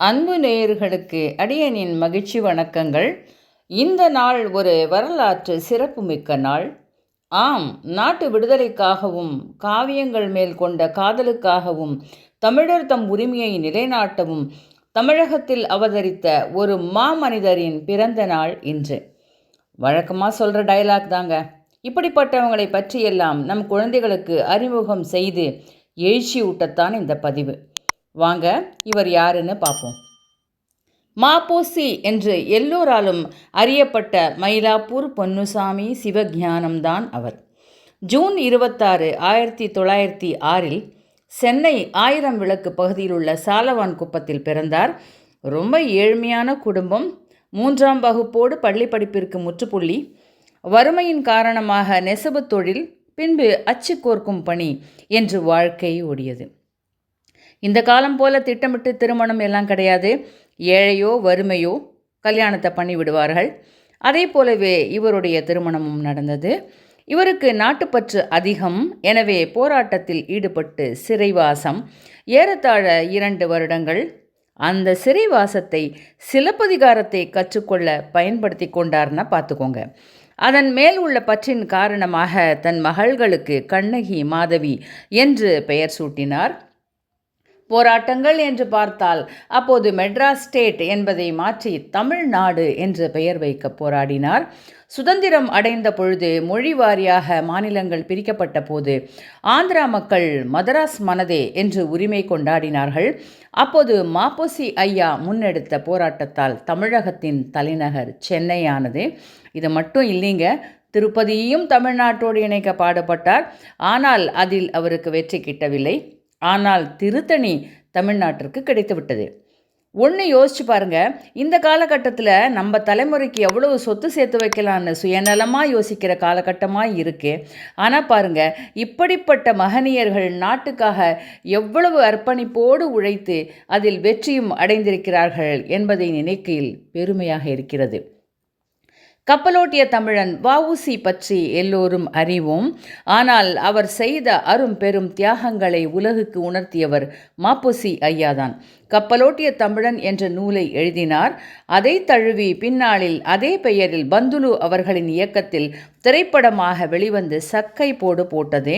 அன்பு நேயர்களுக்கு அடியனின் மகிழ்ச்சி வணக்கங்கள். இந்த நாள் ஒரு வரலாற்று சிறப்புமிக்க நாள். ஆம் நாட்டு விடுதலைக்காகவும் காவியங்கள் மேல் கொண்ட காதலுக்காகவும் தமிழர் தம் உரிமையை நிலைநாட்டவும் தமிழகத்தில் அவதரித்த ஒரு மாமனிதரின் பிறந்த நாள் இன்று. வழக்கமாக சொல்கிற டயலாக் தாங்க. இப்படிப்பட்டவங்களை பற்றியெல்லாம் நம் குழந்தைகளுக்கு அறிமுகம் செய்து எழுச்சி ஊட்டத்தான் இந்த பதிவு. வாங்க இவர் யாருன்னு பார்ப்போம். மாப்போசி என்று எல்லோராலும் அறியப்பட்ட மயிலாப்பூர் பொன்னுசாமி சிவஞானம்தான் அவர். ஜூன் இருபத்தாறு ஆயிரத்தி தொள்ளாயிரத்தி ஆறில் சென்னை ஆயிரம் விளக்கு பகுதியில் உள்ள சாலவான் குப்பத்தில் பிறந்தார். ரொம்ப ஏழ்மையான குடும்பம். மூன்றாம் வகுப்போடு பள்ளி படிப்பிற்கு முற்றுப்புள்ளி. வறுமையின் காரணமாக நெசவு தொழில் பின்பு அச்சு கோர்க்கும் பணி என்று வாழ்க்கை ஓடியது. இந்த காலம் போல திட்டமிட்டு திருமணம் எல்லாம் கிடையாது. ஏழையோ வறுமையோ கல்யாணத்தை பண்ணி விடுவார்கள். அதே போலவே இவருடைய திருமணமும் நடந்தது. இவருக்கு நாட்டுப்பற்று அதிகம். எனவே போராட்டத்தில் ஈடுபட்டு சிறைவாசம். ஏறத்தாழ இரண்டு வருடங்கள். அந்த சிறைவாசத்தை சிலப்பதிகாரத்தை கற்றுக்கொள்ள பயன்படுத்தி கொண்டார்னா பார்த்துக்கோங்க. அதன் மேல் உள்ள பற்றின் காரணமாக தன் மகள்களுக்கு கண்ணகி மாதவி என்று பெயர் சூட்டினார். போராட்டங்கள் என்று பார்த்தால் அப்போது மெட்ராஸ் ஸ்டேட் என்பதை மாற்றி தமிழ்நாடு என்று பெயர் வைக்க போராடினார். சுதந்திரம் அடைந்த பொழுது மொழி வாரியாக மாநிலங்கள் பிரிக்கப்பட்ட போது ஆந்திரா மக்கள் மதராஸ் மனதே என்று உரிமை கொண்டாடினார்கள். அப்போது மாப்போசி ஐயா முன்னெடுத்த போராட்டத்தால் தமிழகத்தின் தலைநகர் சென்னையானது. இது மட்டும் இல்லைங்க திருப்பதியையும் தமிழ்நாட்டோடு இணைக்க பாடுபட்டார். ஆனால் அதில் அவருக்கு வெற்றி கிட்டவில்லை. ஆனால் திருத்தணி தமிழ்நாட்டிற்கு கிடைத்துவிட்டது. ஒன்று யோசிச்சு பாருங்க இந்த காலகட்டத்தில் நம்ம தலைமுறைக்கு எவ்வளவு சொத்து சேர்த்து வைக்கலான்னு சுயநலமாக யோசிக்கிற காலகட்டமாக இருக்குது ஆனால் பாருங்க இப்படிப்பட்ட மகனியர்கள் நாட்டுக்காக எவ்வளவு அர்ப்பணிப்போடு உழைத்து அதில் வெற்றியும் அடைந்திருக்கிறார்கள் என்பதை நினைக்கையில் பெருமையாக இருக்கிறது. கப்பலோட்டிய தமிழன் வவுசி பற்றி எல்லோரும் அறிவோம். ஆனால் அவர் செய்த அரும் பெரும் தியாகங்களை உலகுக்கு உணர்த்தியவர் மாப்போசி ஐயாதான். கப்பலோட்டிய தமிழன் என்ற நூலை எழுதினார். அதை தழுவி பின்னாளில் அதே பெயரில் பந்துலு அவர்களின் இயக்கத்தில் திரைப்படமாக வெளிவந்து சக்கை போடு போட்டது.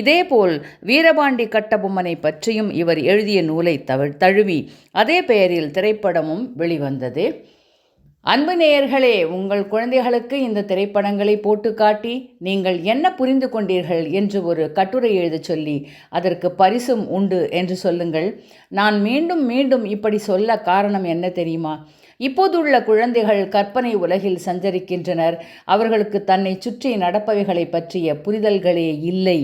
இதேபோல் வீரபாண்டி கட்டபொம்மனை பற்றியும் இவர் எழுதிய நூலை தழுவி அதே பெயரில் திரைப்படமும் வெளிவந்தது. அன்பு நேயர்களே உங்கள் குழந்தைகளுக்கு இந்த திரைப்படங்களை போட்டு காட்டி நீங்கள் என்ன புரிந்து கொண்டீர்கள் என்று ஒரு கட்டுரை எழுத சொல்லி அதற்கு பரிசும் உண்டு என்று சொல்லுங்கள். நான் மீண்டும் மீண்டும் இப்படி சொல்ல காரணம் என்ன தெரியுமா? இப்போதுள்ள குழந்தைகள் கற்பனை உலகில் சஞ்சரிக்கின்றனர். அவர்களுக்கு தன்னை சுற்றி நடப்பவைகளை பற்றிய புரிதல்களே இல்லை.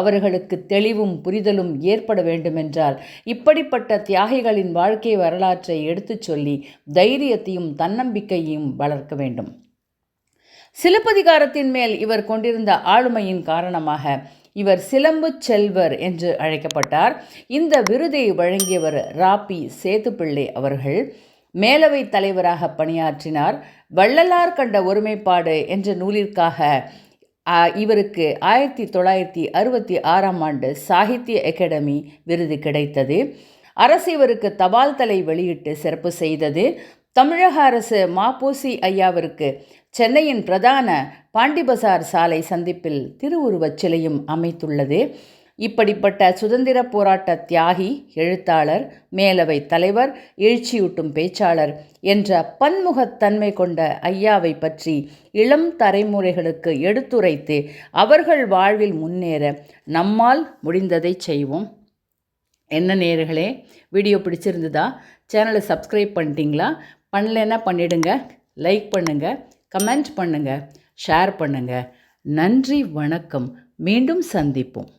அவர்களுக்கு தெளிவும் புரிதலும் ஏற்பட வேண்டுமென்றால் இப்படிப்பட்ட தியாகிகளின் வாழ்க்கை வரலாற்றை எடுத்துச் சொல்லி தைரியத்தையும் தன்னம்பிக்கையையும் வளர்க்க வேண்டும். சிலப்பதிகாரத்தின் மேல் இவர் கொண்டிருந்த ஆளுமையின் காரணமாக இவர் சிலம்பு செல்வர் என்று அழைக்கப்பட்டார். இந்த விருதை வழங்கியவர் ராபி சேதுப்பிள்ளை அவர்கள். மேலவை தலைவராக பணியாற்றினார். வள்ளலார் கண்ட ஒருமைப்பாடு என்ற நூலிற்காக இவருக்கு ஆயிரத்தி தொள்ளாயிரத்தி அறுபத்தி ஆறாம் ஆண்டு சாகித்ய அகாடமி விருது கிடைத்தது. அரசு இவருக்கு தபால் தலை வெளியிட்டு சிறப்பு செய்தது. தமிழக அரசு மாப்போசி ஐயாவிற்கு சென்னையின் பிரதான பாண்டிபசார் சாலை சந்திப்பில் திருவுருவச் சிலையும் அமைத்துள்ளது. இப்படிப்பட்ட சுதந்திர போராட்ட தியாகி எழுத்தாளர் மேலவை தலைவர் எழுச்சியூட்டும் பேச்சாளர் என்ற பன்முகத்தன்மை கொண்ட ஐயாவை பற்றி இளம் தலைமுறைகளுக்கு எடுத்துரைத்து அவர்கள் வாழ்வில் முன்னேற நம்மால் முடிந்ததை செய்வோம். என்ன நேர்களே வீடியோ பிடிச்சிருந்ததா? சேனலை சப்ஸ்கிரைப் பண்ணிட்டீங்களா? பண்ணலைன்னா பண்ணிடுங்க லைக் பண்ணுங்கள் கமெண்ட் பண்ணுங்கள் ஷேர் பண்ணுங்கள் நன்றி வணக்கம். மீண்டும் சந்திப்போம்.